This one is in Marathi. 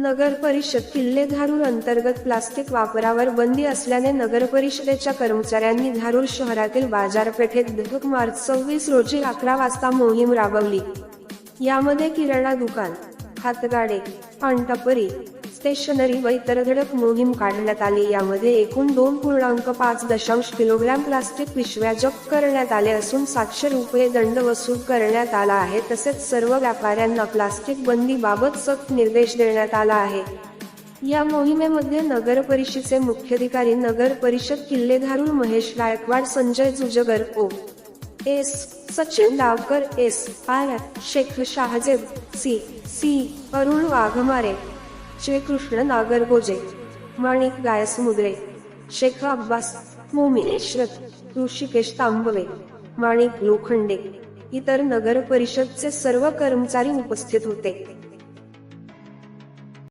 नगर परिषद किल्ले धारूर अंतर्गत प्लास्टिक वापरावर बंदी असल्याने नगर परिषदेच्या कर्मचाऱ्यांनी धारूर शहरातील बाजारपेठेत दहक मार्च सव्वीस रोजी अकरा वाजता मोहीम राबवली. यामध्ये किराणा दुकान हातगाडे पानटपरी स्टेशनरी व इतर धडक मोहीम काढण्यात आली. यामध्ये एकूण दोन पूर्णांक पाच दशांश किलोग्रॅम प्लास्टिक पिशव्या जप्त करण्यात आले असून सातशे रुपये दंड वसूल करण्यात आला आहे. तसेच सर्व व्यापाऱ्यांना प्लास्टिक बंदीबाबत सक्त निर्देश देण्यात आला आहे. या मोहिमेमध्ये नगर परिषदेचे मुख्याधिकारी नगर परिषद Killedharur Mahesh Gaikwad Sanjay Jujgar O. S. Sachin Dawkar S. R. Shaikh Shahajeb C. C. Arun Waghmare Shrikrishna Nagargoje Manik Gaysamudre Shaikh Abbas Momin Rushikesh Tambave Manik Lokhande इतर नगर परिषदचे सर्व कर्मचारी उपस्थित होते.